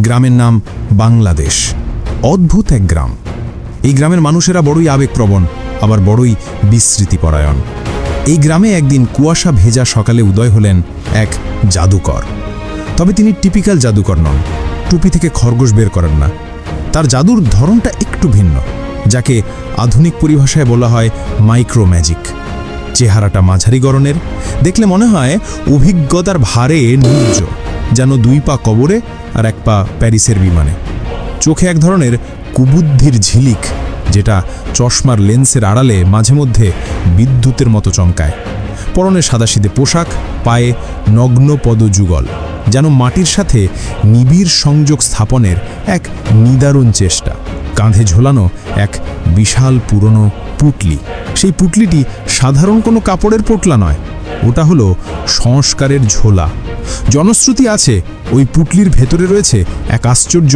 গ্রামের নাম বাংলাদেশ। অদ্ভুত এক গ্রাম। এই গ্রামের মানুষেরা বড়ই আবেগপ্রবণ, আবার বড়ই বিস্মৃতিপরায়ণ। এই গ্রামে একদিন কুয়াশা ভেজা সকালে উদয় হলেন এক জাদুকর। তবে তিনি টিপিক্যাল জাদুকর নন। টুপি থেকে খরগোশ বের করেন না। তার জাদুর ধরনটা একটু ভিন্ন, যাকে আধুনিক পরিভাষায় বলা হয় মাইক্রো ম্যাজিক চেহারাটা মাঝারি গরনের দেখলে মনে হয় অভিজ্ঞতার ভারে নির্জ, যেন দুই পা কবরে আর এক পা প্যারিসের বিমানে। চোখে এক ধরনের কুবুদ্ধির ঝিলিক, যেটা চশমার লেন্সের আড়ালে মাঝে মধ্যে বিদ্যুতের মতো চমকায়। পরনে সাদাসিদে পোশাক, পায়ে নগ্ন পদযুগল, যেন মাটির সাথে নিবিড় সংযোগ স্থাপনের এক নিদারুণ চেষ্টা। কাঁধে ঝোলানো এক বিশাল পুরনো পুটলি। সেই পুটলিটি সাধারণ কোনো কাপড়ের পোটলা নয়, ওটা হলো সংস্কারের ঝোলা। জনশ্রুতি আছে, ওই পুটলির ভেতরে রয়েছে এক আশ্চর্য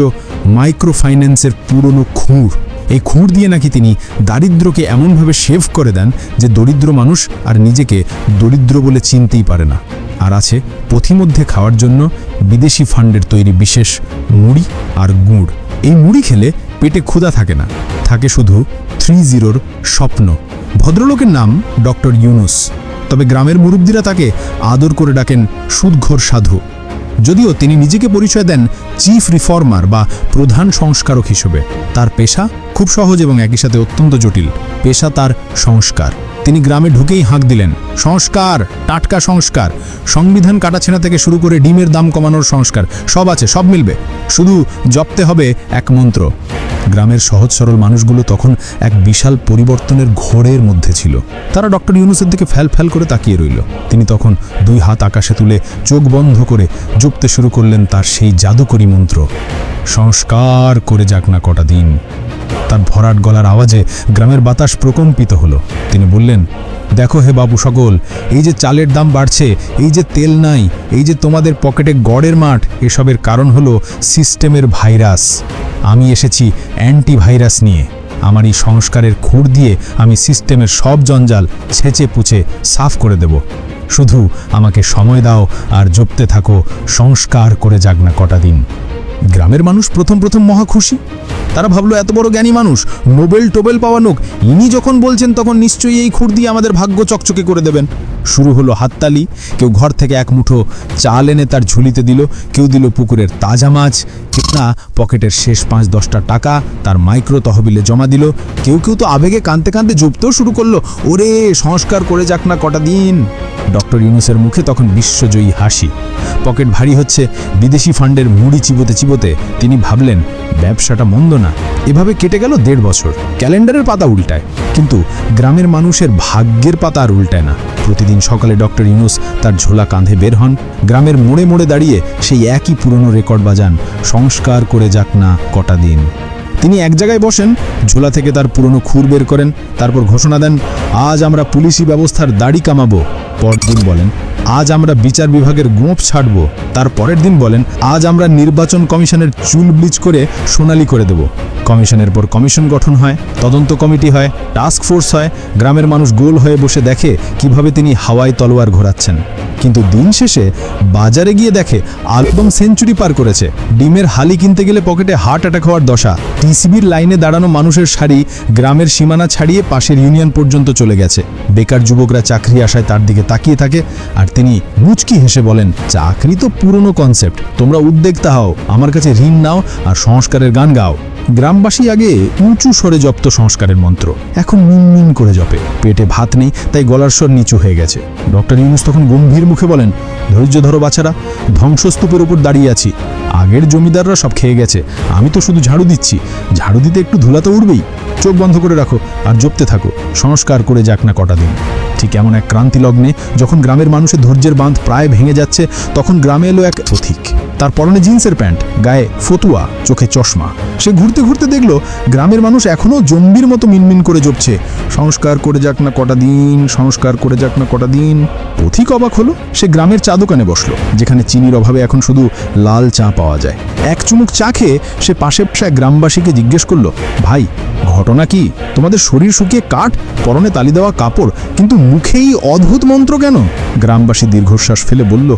মাইক্রোফাইন্যান্সের পুরনো খুঁড়। এই খুঁড় দিয়ে নাকি তিনি দারিদ্রকে এমনভাবে সেভ করে দেন যে দরিদ্র মানুষ আর নিজেকে দরিদ্র বলে চিনতেই পারে না। আর আছে পথিমধ্যে খাওয়ার জন্য বিদেশি ফান্ডের তৈরি বিশেষ মুড়ি আর গুড়। এই মুড়ি খেলে পেটে ক্ষুধা থাকে না, থাকে শুধু থ্রি জিরোর স্বপ্ন। ভদ্রলোকের নাম ডক্টর ইউনুস। তবে গ্রামের মুরব্বীরা তাকে আদর করে ডাকেন সুদঘর সাধু। যদিও তিনি নিজেকে পরিচয় দেন চিফ রিফর্মার বা প্রধান সংস্কারক হিসেবে। তার পেশা খুব সহজ এবং একই সাথে অত্যন্ত জটিল। পেশা তার সংস্কার। তিনি গ্রামে ঢুকেই হাঁক দিলেন, সংস্কার, টাটকা সংস্কার। সংবিধান কাটাছেনা থেকে শুরু করে ডিমের দাম কমানোর সংস্কার। সব আছে, সব মিলবে। শুধু জপতে হবে এক মন্ত্র। গ্রামের সহজ সরল মানুষগুলো তখন এক বিশাল পরিবর্তনের ঘোরের মধ্যে ছিল। তারা ডক্টর ইউনুসের দিকে ফ্যাল ফ্যাল করে তাকিয়ে রইল। তিনি তখন দুই হাত আকাশে তুলে চোখ বন্ধ করে জপতে শুরু করলেন তার সেই জাদুকরি মন্ত্র। সংস্কার করে যাক না কটা দিন। তার ভরাট গলার আওয়াজে গ্রামের বাতাস প্রকম্পিত হলো। তিনি বললেন, দেখো হে বাবু সকল, এই যে চালের দাম বাড়ছে, এই যে তেল নাই, এই যে তোমাদের পকেটে গড়ের মাঠ, এসবের কারণ হলো সিস্টেমের ভাইরাস। আমি এসেছি অ্যান্টিভাইরাস নিয়ে। আমার এই সংস্কারের খুঁড় দিয়ে আমি সিস্টেমের সব জঞ্জাল ছেঁচে পুছে সাফ করে দেব। শুধু আমাকে সময় দাও আর জপতে থাকো, সংস্কার করে যাক না কটা দিন। গ্রামের মানুষ প্রথম প্রথম মহা খুশি। তারা ভাবলো, এত বড় জ্ঞানী মানুষ, নোবেল টোবেল পাওয়া নোক ইনি যখন বলছেন তখন নিশ্চয়ই এই খুর দিয়ে আমাদের ভাগ্য চকচকে করে দেবেন। শুরু হলো হাততালি। কেউ ঘর থেকে এক মুঠো চাল এনে তার ঝুলিতে দিল, কেউ দিল পুকুরের তাজা মাছ, কেউ না পকেটের শেষ পাঁচ দশটা টাকা তার মাইক্রো তহবিলে জমা দিল। কেউ কেউ তো আবেগে কাঁদতে কাঁদতে জপতেও শুরু করল, ওরে, সংস্কার করে যাক না কটা দিন। ডক্টর ইউনুসের মুখে তখন বিশ্বজয়ী হাসি। পকেট ভারী হচ্ছে, বিদেশি ফান্ডের মুড়ি চিবোতে চিবোতে তিনি ভাবলেন ব্যবসাটা মন্দ না। এভাবে কেটে গেল দেড় বছর। ক্যালেন্ডারের পাতা উল্টায়। কিন্তু গ্রামের মানুষের ভাগ্যের পাতা আর উল্টায় না। প্রতিদিন সকালে ডক্টর ইউনুস তার ঝোলা কাঁধে বের হন। গ্রামের মোড়ে মোড়ে দাঁড়িয়ে সেই একই পুরনো রেকর্ড বাজান। সংস্কার করে যাক না কটা দিন। তিনি এক জায়গায় বসেন, ঝোলা থেকে তার পুরনো খুর বের করেন। তারপর ঘোষণা দেন, আজ আমরা পুলিশি ব্যবস্থার দাড়ি কামাবো। পরদিন বলেন, আজ আমরা বিচার বিভাগের গোঁপ ছাড়ব। তার পরের দিন বলেন, আজ আমরা নির্বাচন কমিশনের চুল ব্লিচ করে সোনালি করে দেব। কমিশনের পর কমিশন গঠন হয়, তদন্ত কমিটি হয়, টাস্ক ফোর্স হয়, গ্রামের মানুষ গোল হয়ে বসে দেখে কীভাবে তিনি হাওয়ায় তলোয়ার ঘোরাচ্ছেন। কিন্তু দিন শেষে বাজারে গিয়ে দেখে আলবাম সেঞ্চুরি পার করেছে। ডিমের হালি কিনতে গেলে পকেটে হার্ট অ্যাটাক হওয়ার দশা। টিসিবির লাইনে দাঁড়ানো মানুষের শাড়ি গ্রামের সীমানা ছাড়িয়ে পাশের ইউনিয়ন পর্যন্ত চলে গেছে। বেকার যুবকরা চাকরি আশায় তার দিকে তাকিয়ে থাকে আর তিনি মুচকি হেসে বলেন, চাকরি তো পুরনো কনসেপ্ট তোমরা উদ্যোক্তা হও, আমার কাছে ঋণ নাও আর সংস্কারের গান গাও। গ্রামবাসী আগে উঁচু স্বরে জপ্ত সংস্কারের মন্ত্র। এখন মিনমিন করে জপে। পেটে ভাত নেই, তাই গলার স্বর নিচু হয়ে গেছে। ডক্টর ইউনুস তখন গম্ভীর মুখে বলেন, ধৈর্য ধরো বাছারা ধ্বংসস্তূপের উপর দাঁড়িয়ে আছি। আগের জমিদাররা সব খেয়ে গেছে। আমি তো শুধু ঝাড়ু দিচ্ছি। ঝাড়ু দিতে একটু ধুলা তো উঠবেই। চোখ বন্ধ করে রাখো আর জপতে থাকো। সংস্কার করে যাক না কটা দিন। ঠিক এমন এক ক্রান্তি লগ্নে যখন গ্রামের মানুষের ধৈর্যের বাঁধ প্রায় ভেঙে যাচ্ছে, তখন গ্রামে এলো এক পথিক তার পরনে জিন্সের প্যান্ট, গায়ে ফতুয়া, চোখে চশমা। সে ঘুরতে ঘুরতে দেখল, গ্রামের মানুষ এখনও জম্বির মতো মিনমিন করে জপছে। সংস্কার করে যাক না কটা দিন, সংস্কার করে যাক না কটা দিন। পথিক অবাক হলো, সে গ্রামের চা দোকানে বসল, যেখানে চিনির অভাবে এখন শুধু লাল চা পাওয়া যায়। এক চুমুক চা খেয়ে সে পাশে গ্রামবাসীকে জিজ্ঞেস করল, ভাই ঘটনা কি? তোমাদের শরীর শুকিয়ে কাঠ, পরনে তালি দেওয়া কাপড়, কিন্তু মুখেই অদ্ভুত মন্ত্র কেন? গ্রামবাসী দীর্ঘশ্বাস ফেলে বলল,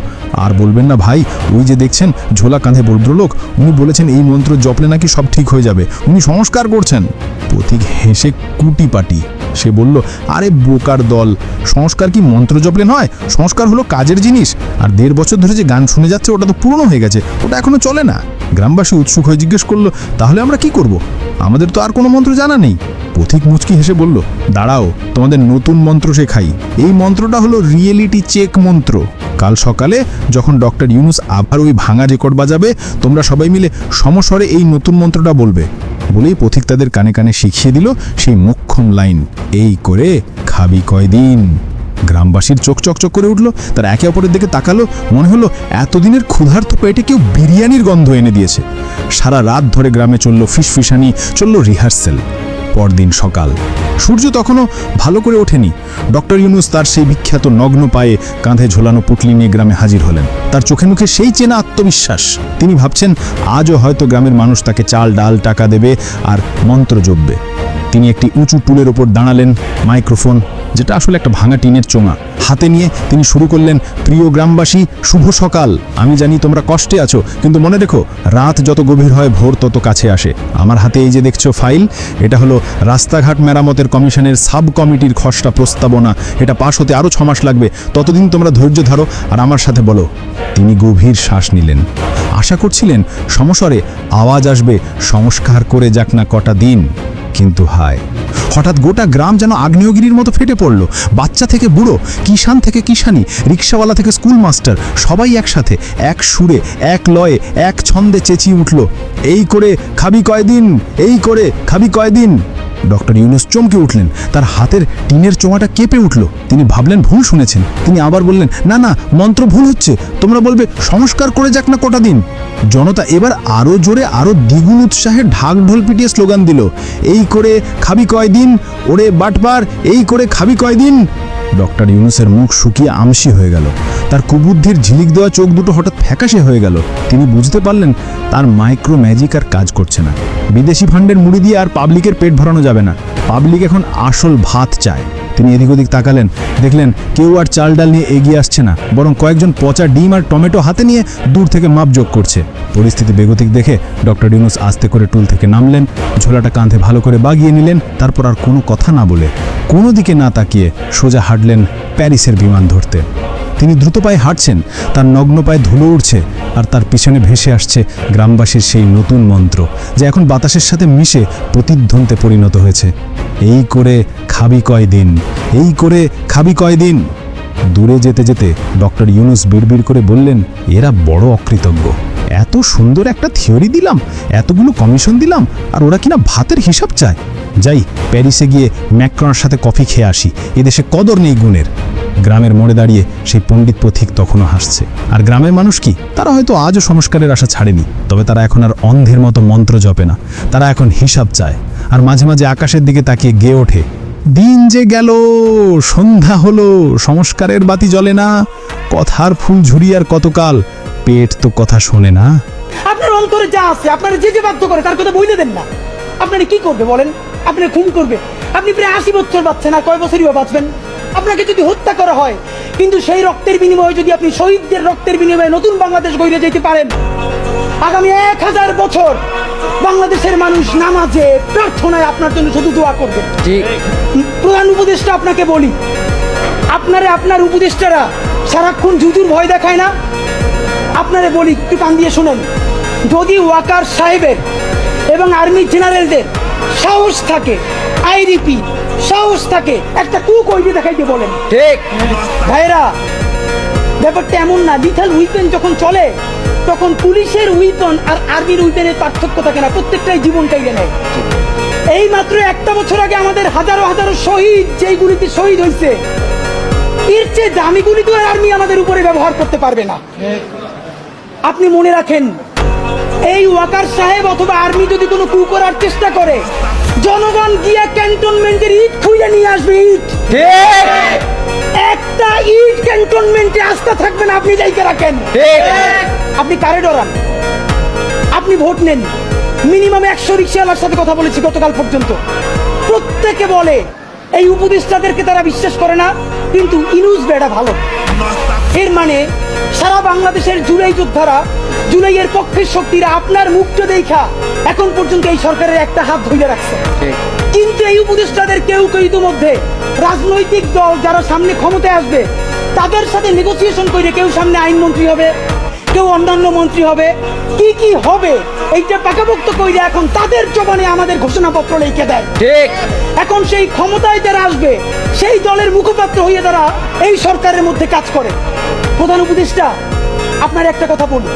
আর বলবেন না ভাই, ওই যে দেখছেন, ঝোলা কাঁধে ভদ্রলোক উনি বলেছেন এই মন্ত্র জপলে নাকি সব ঠিক হয়ে যাবে, উনি সংস্কার করছেন। পথিক হেসে কুটি পাটি সে বলল, আরে বোকার দল, সংস্কার কি মন্ত্র জপলে নয়? সংস্কার হলো কাজের জিনিস, আর দেড় বছর ধরে যে গান শুনে যাচ্ছে, ওটা তো পুরনো হয়ে গেছে, ওটা এখনও চলে না। গ্রামবাসী উৎসুক হয়ে জিজ্ঞেস করল, তাহলে আমরা কি করব? আমাদের তো আর কোনো মন্ত্র জানা নেই। পথিক মুচকি হেসে বলল, দাঁড়াও, তোমাদের নতুন মন্ত্র শেখাই। এই মন্ত্রটা হলো রিয়েলিটি চেক মন্ত্র। কাল সকালে যখন ডক্টর ইউনুস আবার ওই ভাঙা রেকর্ড বাজাবে, তোমরা সবাই মিলে সমস্বরে এই নতুন মন্ত্রটা বলবে। বলেই পথিক তাদের কানে কানে শিখিয়ে দিল সেই মোক্ষম লাইন, এই করে খাবি কয়দিন? গ্রামবাসীর চোখ চকচক করে উঠল, তার একে অপরের দিকে তাকালো, মনে হলো এতদিনের ক্ষুধার্ত পেটে কেউ বিরিয়ানির গন্ধ এনে দিয়েছে। সারা রাত ধরে গ্রামে চলল ফিসফিসানি, চলল রিহার্সেল। পরদিন সকাল, সূর্য তখনও ভালো করে ওঠেনি। ডক্টর ইউনুস তার সেই বিখ্যাত নগ্ন পায়ে কাঁধে ঝোলানো পুটলি নিয়ে গ্রামে হাজির হলেন। তার চোখে মুখে সেই চেনা আত্মবিশ্বাস। তিনি ভাবছেন, আজও হয়তো গ্রামের মানুষ তাকে চাল, ডাল, টাকা দেবে আর মন্ত্র জপবে। তিনি একটি উঁচু টুলের ওপর দাঁড়ালেন মাইক্রোফোন, যেটা আসলে একটা ভাঙা টিনের চোঙা। হাতে নিয়ে তিনি শুরু করলেন, প্রিয় গ্রামবাসী, শুভ সকাল। আমি জানি তোমরা কষ্টে আছো, কিন্তু মনে রেখো, রাত যত গভীর হয় ভোর তত কাছে আসে। আমার হাতে এই যে দেখছ ফাইল, এটা হলো রাস্তাঘাট মেরামতের কমিশনের সাব কমিটির খসড়া প্রস্তাবনা। এটা পাশ হতে আরও ছমাস লাগবে। ততদিন তোমরা ধৈর্য ধরো আর আমার সাথে বলো। তিনি গভীর শ্বাস নিলেন। আশা করছিলেন, সমস্বরে আওয়াজ আসবে। সংস্কার করে যাক না কটা দিন। কিন্তু হায়। হঠাৎ গোটা গ্রাম যেন আগ্নেয়গিরির মতো ফেটে পড়ল। বাচ্চা থেকে বুড়ো কিষান থেকে কিষানি রিক্সাওয়ালা থেকে স্কুল মাস্টার সবাই একসাথে, এক সুরে, এক লয়ে, এক ছন্দে চেঁচিয়ে উঠল। এই করে খাবি কয়দিন? এই করে খাবি কয়দিন? ডক্টর ইউনুস চমকে উঠলেন। তার হাতের টিনের চোঙাটা কেঁপে উঠল। তিনি ভাবলেন, ভুল শুনেছেন। তিনি আবার বললেন, না না, মন্ত্র ভুল হচ্ছে। তোমরা বলবে, সংস্কার করে যাক না কটা দিন। জনতা এবার আরও জোরে আরও দ্বিগুণ উৎসাহে ঢাক ঢোল পিটিয়ে স্লোগান দিল, এই করে খাবি কয়দিন ওরে বাটবার এই করে খাবি কয়দিন ডক্টর ইউনুসের মুখ শুকিয়ে আমসি হয়ে গেল। তার কুবুদ্ধির ঝিলিক দেওয়া চোখ দুটো হঠাৎ ফ্যাকাশে হয়ে গেল। তিনি বুঝতে পারলেন, তার মাইক্রো ম্যাজিক আর কাজ করছে না। বিদেশি ফান্ডের মুড়ি দিয়ে আর পাবলিকের পেট ভরানো যাবে না। পাবলিক এখন আসল ভাত চায়। তিনি এদিক ওদিক তাকালেন, দেখলেন কেউ আর চাল ডাল নিয়ে এগিয়ে আসছে না, বরং কয়েকজন পচা ডিম আর টমেটো হাতে নিয়ে দূর থেকে মাপযোগ করছে। পরিস্থিতি বেগতিক দেখে ডক্টর ইউনুস আস্তে করে টুল থেকে নামলেন, ঝোলাটা কাঁধে ভালো করে বাগিয়ে নিলেন, তারপর আর কোনো কথা না বলে কোনো দিকে না তাকিয়ে সোজা হাঁটলেন প্যারিসের বিমান ধরতে। তিনি দ্রুত পায়ে হাঁটছেন, তার নগ্ন পায়ে ধুলো উঠছে আর তার পিছনে ভেসে আসছে গ্রামবাসীর সেই নতুন মন্ত্র, যা এখন বাতাসের সাথে মিশে প্রতিধ্বনিতে পরিণত হয়েছে। এই করে খাবি কয়দিন, এই করে খাবি কয়দিন। দূরে যেতে যেতে ডক্টর ইউনুস বিড়বিড় করে বললেন, এরা বড় অকৃতজ্ঞ। এত সুন্দর একটা থিওরি দিলাম, এতগুলো কমিশন দিলাম, আর ওরা কিনা ভাতের হিসাব চায়। যাই, প্যারিসে গিয়ে ম্যাক্রনের সাথে কফি খেয়ে আসি, এদেশে কদর নেই গুণের। গ্রামের মোড়ে দাঁড়িয়ে সেই পণ্ডিত পথিক তখনও হাসছে। আর গ্রামের মানুষ কি? তারা হয়তো আজও সংস্কারের আশা ছাড়েনি, তবে তারা এখন আর অন্ধের মতো মন্ত্র জপে না। তারা এখন হিসাব চায়, আর মাঝে মাঝে আকাশের দিকে তাকিয়ে গেয়ে ওঠে, দিন যে গেল, সন্ধ্যা হলো, সংস্কারের বাতি জ্বলে না, কথার ফুল ঝুড়ি আর কতকাল, পেট তো কথা শোনে না। আপনার অন্তরে যা আছে, আপনারা যে যে বাধ্য করে, তার কথা বইলে দেন না। আপনারা কি করবে বলেন? আপনি খুন করবে? আপনি প্রায় আশি বছর বাঁচছেন আর কয় বছরই বাঁচবেন? আপনাকে যদি হত্যা করা হয় কিন্তু সেই রক্তের বিনিময়ে যদি আপনি শহীদদের রক্তের বিনিময়ে নতুন বাংলাদেশ গড়ে যেতে পারেন আগামী এক হাজার বছর বাংলাদেশের মানুষ নামাজে প্রার্থনায় আপনার জন্য শুধু দোয়া করবে। প্রধান উপদেষ্টা আপনাকে বলি আপনারে আপনার উপদেষ্টারা সারাক্ষণ জুজুর ভয় দেখায় না? আপনারে বলি একটু কান দিয়ে শুনেন। যদি ওয়াকার সাহেবের এবং আর্মি জেনারেলদের সাহস থাকে আইরিপি সাহস থাকে একটা কু কইতে দেখাইতে বলেন। ঠিক। ভাইরা ব্যাপারটা এমন না লিথাল উইপেন যখন চলে তখন পুলিশের উইপন আর আর্মির উইপেনের পার্থক্য থাকে না প্রত্যেকটাই জীবন কাইলে নেয়। এই মাত্র একটা বছর আগে আমাদের হাজারো হাজারো শহীদ যেই গুলিতে শহীদ হয়েছে এর চেয়ে দামি গুলি তো আর আর্মি আমাদের উপরে ব্যবহার করতে পারবে না। আপনি মনে রাখেন এই ওয়াকার সাহেব অথবা আর্মি যদি কোনো কু করার চেষ্টা করে জনগণ গিয়ে ক্যান্টনমেন্টের ইট খুঁজে নিয়ে আসবে ইট। একটা ইট ক্যান্টনমেন্টে আস্থা থাকবে না আপনি যাইকে রাখেন। আপনি কারে ডরান? আপনি ভোট নেন। মিনিমাম একশো রিক্সাওয়ালার সাথে কথা বলেছি গতকাল পর্যন্ত। প্রত্যেকে বলে এই উপদেষ্টাদেরকে তারা বিশ্বাস করে না কিন্তু ইনুস বেড়া ভালো। এর মানে সারা বাংলাদেশের জুলাই যোদ্ধারা জুলাইয়ের পক্ষের শক্তিরা আপনার মুখটা দেখা এখন পর্যন্ত এই সরকারের একটা হাত ধরে রাখছে। কিন্তু এই উপদেষ্টাদের কেউ কেউ ইতিমধ্যে রাজনৈতিক দল যারা সামনে ক্ষমতায় আসবে তাদের সাথে নেগোসিয়েশন করে কেউ সামনে আইনমন্ত্রী হবে কেউ অন্যান্য মন্ত্রী হবে। কি কি হবে? এইটা পাকাপোক্ত কইরে এখন তাদের জবানে আমাদের ঘোষণাপত্র লিখে দেয়। ঠিক। এখন সেই ক্ষমতায় যারা আসবে সেই দলের মুখপাত্র হয়ে তারা এই সরকারের মধ্যে কাজ করে। প্রধান উপদেষ্টা আপনার একটা কথা বলুন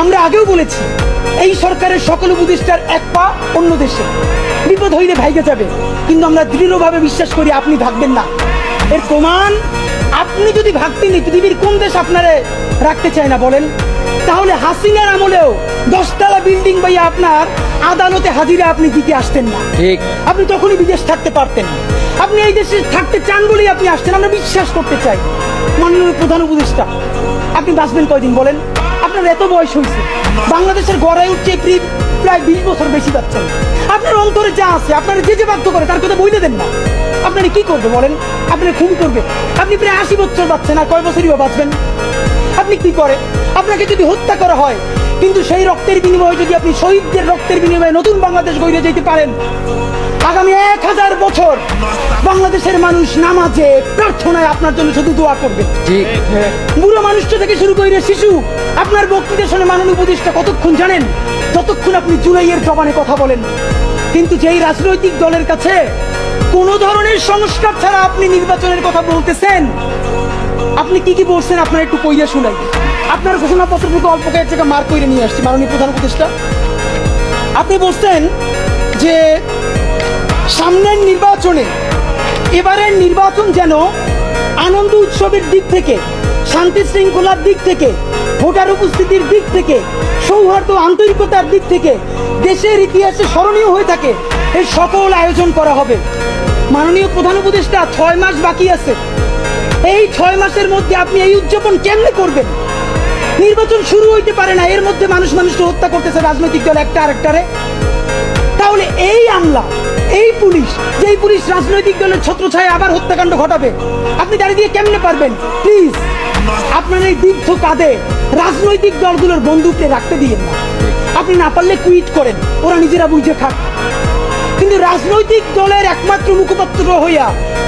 আমরা আগেও বলেছি এই সরকারের সকল উপদেষ্টার এক পা অন্য দেশে। বিপদ হইলে ভাইগে যাবে কিন্তু আমরা দৃঢ়ভাবে বিশ্বাস করি আপনি ভাববেন না। এর প্রমাণ আপনি যদি ভাবতেন এই পৃথিবীর কোন দেশ আপনারে রাখতে চায় না বলেন? তাহলে হাসিনার আমলেও দশতলা বিল্ডিং বাইয়া আপনার আদালতে হাজিরা আপনি দিতে আসতেন না। ঠিক। আপনি তখনই বিদেশ থাকতে পারতেন আপনি এই দেশে থাকতে চান বলেই আপনি আসছেন আমরা বিশ্বাস করতে চাই। মাননীয় প্রধান উপদেষ্টা আপনি বাঁচবেন কয়দিন বলেন? আপনার এত বয়স হয়েছে, বাংলাদেশের গড়াই উঠছে প্রি- প্রায় বিশ বছর বেশি যাচ্ছে। আপনার অন্তরে যা আছে, আপনার যে যে বাধ্য করে, তার কথা বইলে দেন না। আপনারা কি করবে বলেন? আপনি খুন করবে। আপনি প্রায় আশি বছর বাঁচছেন আর কয় বছরই বাঁচবেন? আপনি কি করে? আপনাকে যদি হত্যা করা হয় কিন্তু সেই রক্তের বিনিময়ে যদি আপনি শহীদদের রক্তের বিনিময়ে নতুন বাংলাদেশ গড়ে যেতে পারেন আগামী এক হাজার বছর বাংলাদেশের মানুষ নামাজে প্রার্থনায় আপনার জন্য শুধু দোয়া করবে। বুড়ো মানুষটা থেকে শুরু করে শিশু আপনার বক্তৃতা শুনে মাননীয় উপদেষ্টা কতক্ষণ জানেন? ততক্ষণ আপনি জুলাইয়ের জবানে কথা বলেন। কিন্তু যেই রাজনৈতিক দলের কাছে কোন ধরনের সংস্কার ছাড়া আপনি নির্বাচনের কথা বলতেছেন? আপনি কি কি বলছেন? আপনার একটু কইয়া শুনাই। আপনার ঘোষণাপত্র কিন্তু অল্প কয়েক জায়গা মার্ক করে নিয়ে আসছি, মাননীয় প্রধান উপদেষ্টা। আপনি বলছেন যে সামনের নির্বাচনে এবারের নির্বাচন যেন আনন্দ উৎসবের দিক থেকে শান্তি শৃঙ্খলার দিক থেকে, ভোটার উপস্থিতির দিক থেকে, সৌহার্দ্য আন্তরিকতার দিক থেকে দেশের ইতিহাসে স্মরণীয় হয়ে থাকে। এই সকল আয়োজন করা হবে। মাননীয় প্রধান উপদেষ্টা, ছয় মাস বাকি আছে। এই ছয় মাসের মধ্যে আপনি এই উদযাপন কেমনে করবেন? নির্বাচন শুরু হইতে পারে না, এর মধ্যে মানুষ মানুষকে হত্যা করতেছে রাজনৈতিক দল একটা আরেকটারে। তাহলে এই আমলা, এই পুলিশ, যেই পুলিশ রাজনৈতিক দলের ছত্রছায়া আবার হত্যাকাণ্ড ঘটাবে, আপনি দাঁড়িয়ে দিয়ে কেমনে পারবেন? প্লিজ আপনার এই দীর্ঘ কাঁধে রাজনৈতিক দলগুলোর বন্দুককে রাখতে দিয়েন না। আপনি না পারলে কুইট করেন। ওরা নিজেরা বুঝে খাক কিন্তু রাজনৈতিক দলের একমাত্র মুখপাত্র হইয়া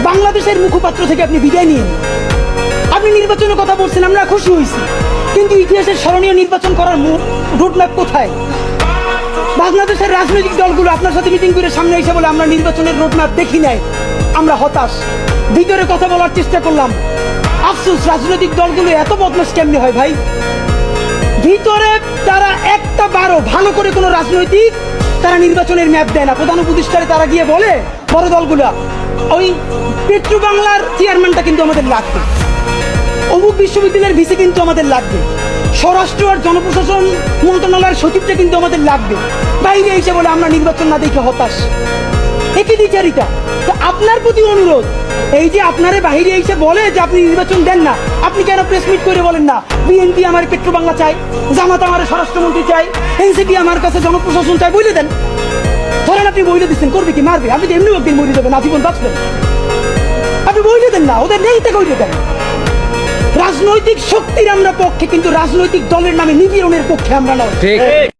বাংলাদেশের মুখপাত্র থেকে আপনি বিদায় নিন। আপনি নির্বাচনের কথা বলছেন, আমরা খুশি হয়েছি কিন্তু ইতিহাসের স্মরণীয় নির্বাচন করার রোডম্যাপ কোথায়? বাংলাদেশের রাজনৈতিক দলগুলো আপনার সাথে মিটিং করে সামনে এসে বলে, আমরা নির্বাচনের রোডম্যাপ দেখি নাই। আমরা হতাশ। ভিতরে কথা বলার চেষ্টা করলাম। আফসোস, রাজনৈতিক দলগুলো এত বদমাস কেমনি হয় ভাই? ভিতরে তারা একটা বারো ভালো করে কোনো রাজনৈতিক তারা নির্বাচনের ম্যাপ দেয় না। প্রধান উপদেষ্টারে তারা গিয়ে বলে, বড় দলগুলা, ওই পেট্রো বাংলার চেয়ারম্যানটা কিন্তু আমাদের লাগবে। অমুক বিশ্ববিদ্যালয়ের ভিসি কিন্তু আমাদের লাগবে। স্বরাষ্ট্র আর জনপ্রশাসন মন্ত্রণালয়ের সচিবটা কিন্তু আমাদের লাগবে। বাইরে এসে বলে, আমরা নির্বাচন না দেখে হতাশ। একই তো আপনার প্রতি অনুরোধ, এই যে আপনারে বাহিরে এসে বলে যে আপনি নির্বাচন দেন না, আপনি কেন প্রেস মিট করে বলেন না? বিএনপি আমার পেট্রো বাংলা চাই, জামাত আমার স্বরাষ্ট্রমন্ত্রী চাই, এনসিপি আমার কাছে জনপ্রশাসন চাই বলে দেন। ধরেন আপনি বইলে দিচ্ছেন, করবে কি, মারবে? আপনি তো এমনি একদিন মরে যাবেন আজীবন বাঁচবেন। আপনি বইলে দেন না, ওদের নেই বইলে দেন। রাজনৈতিক শক্তির আমরা পক্ষে, কিন্তু রাজনৈতিক দলের নামে নিপীড়নের পক্ষে আমরা নয়।